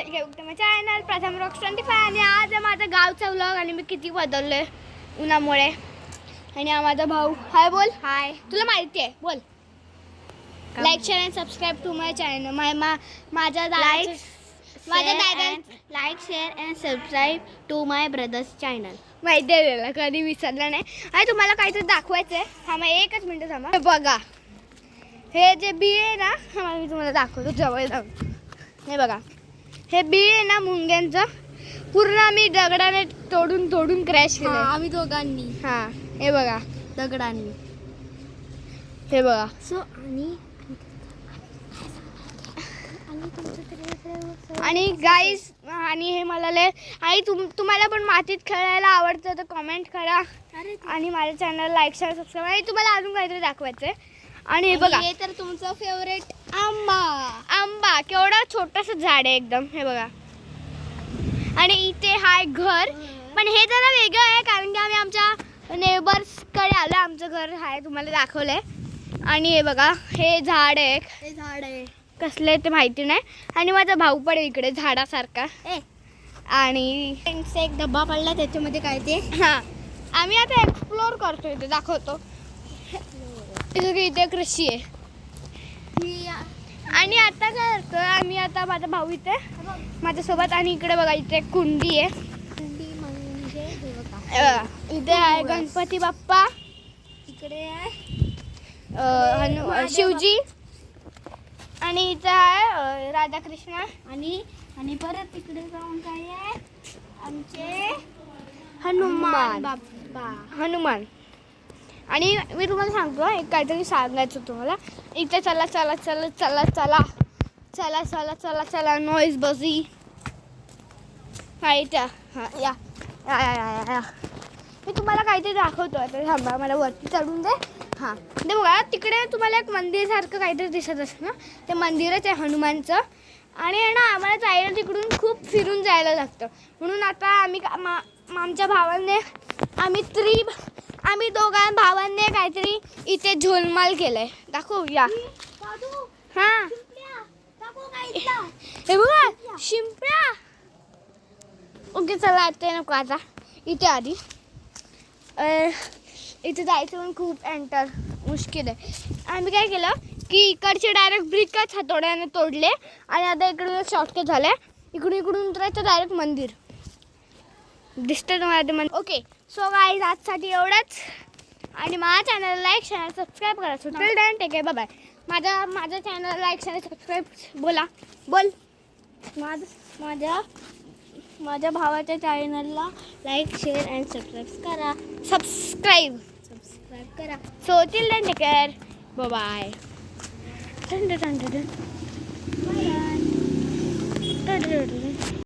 Welcome channel Pratham rocks twenty five आणि आज आहे माझा गावचा व्लॉग आणि मी किती बदललोय उन्हामुळे. आणि हा माझा भाऊ. हाय बोल. हाय तुला माहिती आहे. बोल. Like share and subscribe to my channel my मा माझ्या दादा माझ्या दादा like share and subscribe to my brothers channel माहिती आहे त्याला. कधी विसरलं नाही. आणि तुम्हाला काहीतरी दाखवायचं आहे थांबा एकच मिनटं थांबा. बघा. हे जे बी आहे ना हा मी तुम्हाला दाखवतो. जवळ जाऊन. हे बघा. हे बी आहे ना मुंग्यांचं? पूर्ण आम्ही दगडाने तोडून तोडून क्रॅश केलं आम्ही दोघांनी. हा हे बघा. दगडांनी. हे बघा. सो आणि आणि गाईस आणि हे मला लय आणि तुम तुम्हाला पण मातीत खेळायला आवडतं तर कमेंट करा. आणि माझ्या चॅनल लाईक शेअर सबस्क्राईब आणि तुम्हाला अजून काहीतरी दाखवायचं आहे आणि हे बघा. हे तर तुमचं फेवरेट आंबा. आंबा. केवढा छोटस झाड आहे एकदम. हे बघा. आणि इथे हाय घर. पण हे जरा वेगळं आहे कारण की आम्ही आमच्या नेबर्सकडे आलो. आमचं घर आहे तुम्हाला दाखवलंय. आणि हे बघा हे झाड आहे. हे झाड आहे. कसलं आहे ते माहिती नाही. आणि माझा भाऊ पण इकडे झाडासारखा. आणि त्यांचा एक डब्बा पडला त्याच्यामध्ये काय ते? हां. आम्ही आता एक्सप्लोर करतो इथे दाखवतो. इथे कृषी आहे. आणि आता काय करतो आम्ही आता माझा भाऊ इथे माझ्यासोबत आणि इकडे बघा इथे एक कुंडी आहे. कुंडी म्हणजे इथे आहे गणपती बाप्पा. इकडे आहे. अं, हनु शिवजी. आणि इथं आहे अं, राधाकृष्ण. आणि आणि परत तिकडे जाऊन काय आहे? आमचे हनुमान. हनुमान बाप्पा. हनुमान. आणि मी तुम्हाला सांगतो एक काहीतरी सांगायचं तुम्हाला. इथे चला चला चला चला चला. चला चला चला चला नॉईज बजी हा इथे हां या. या या या मी तुम्हाला काहीतरी दाखवतो आता थांबा मला वरती चढून दे. हां. ते बघा तिकडे तुम्हाला एक मंदिरसारखं काहीतरी दिसत असतं ना? ते मंदिरच आहे हनुमानचं. आणि आहे ना आम्हाला जायला तिकडून खूप फिरून जायला लागतं. म्हणून आता आम्ही का- मा- आमच्या भावाने आम्ही त्री आम्ही दोघां भावांनी काहीतरी इथे झोलमाल केलंय. दाखवू या. हां. हे बघा शिंपळा ओके चला आता नको आता. इथे आधी. इथे जायचं पण खूप एंटर मुश्किल आहे. आम्ही काय केलं की इकडचे डायरेक्ट ब्रिकच हातोड्याने तोडले आणि आता इकडून शॉर्टकट झालं इकडून इकडून उतरायचं डायरेक्ट मंदिर. दिसतं तुम्हाला ते मंदिर. ओके. सो गाईज आजसाठी एवढंच. आणि माझ्या चॅनल लाईक शेअर सबस्क्राईब करा. सो टिल डॅन टेक आहे बाय माझ्या माझ्या चॅनल लाईक शेअर सबस्क्राईब बोला. बोल. माझ माझ्या माझ्या भावाच्या चॅनलला लाईक शेअर अँड सबस्क्राईब करा. सबस्क्राईब सबस्क्राईब करा. So till then take care bye bye थंड